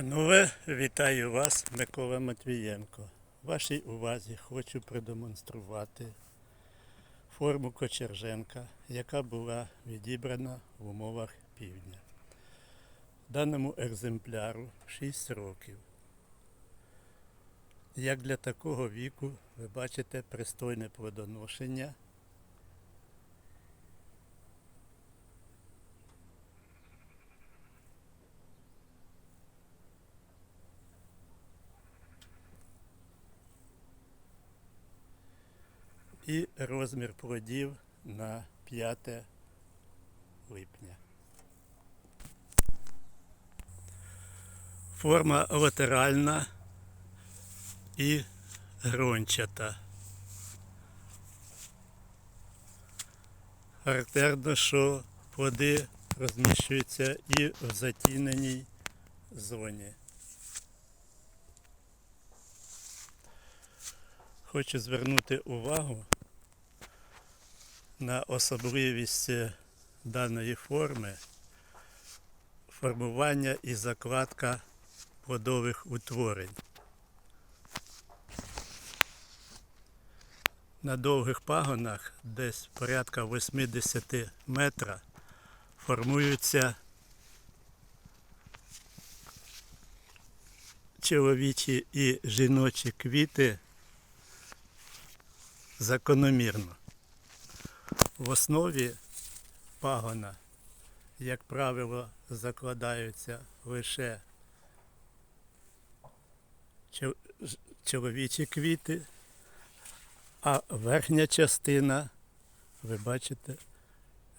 Панове, вітаю вас, Микола Матвієнко. Вашій увазі хочу продемонструвати форму Кочерженка, яка була відібрана в умовах півдня. Даному екземпляру 6 років. Як для такого віку, ви бачите пристойне плодоношення. І розмір плодів на 5 липня. Форма латеральна і грончата. Характерно, що плоди розміщуються і в затіненій зоні. Хочу звернути увагу на особливість даної форми формування і закладка плодових утворень. На довгих пагонах, десь порядка 80 метра, формуються чоловічі і жіночі квіти закономірно. В основі пагона, як правило, закладаються лише чоловічі квіти, а верхня частина, ви бачите,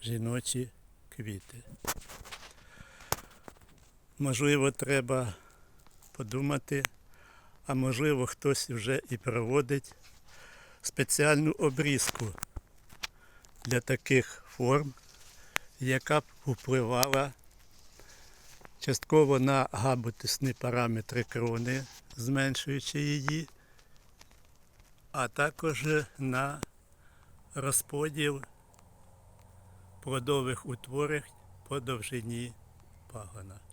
жіночі квіти. Можливо, треба подумати, а можливо, хтось вже і проводить спеціальну обрізку для таких форм, яка б впливала частково на габутисні параметри крони, зменшуючи її, а також на розподіл плодових утворень по довжині пагона.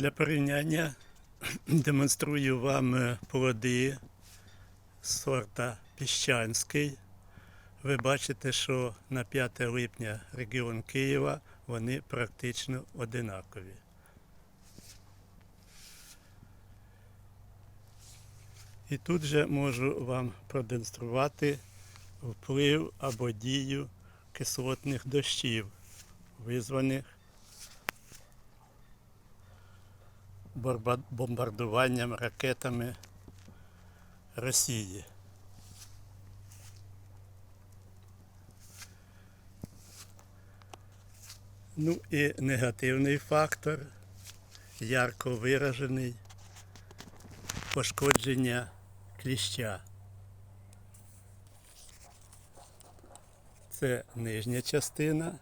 Для порівняння демонструю вам е, плоди сорта Піщанський. Ви бачите, що на 5 липня регіон Києва вони практично одинакові. І тут же можу вам продемонструвати вплив або дію кислотних дощів, визваних бомбардуванням ракетами Росії. Ну і негативний фактор, ярко виражений пошкодження кліща. Це нижня частина,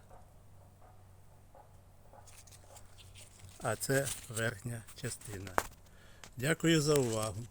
а це верхня частина. Дякую за увагу.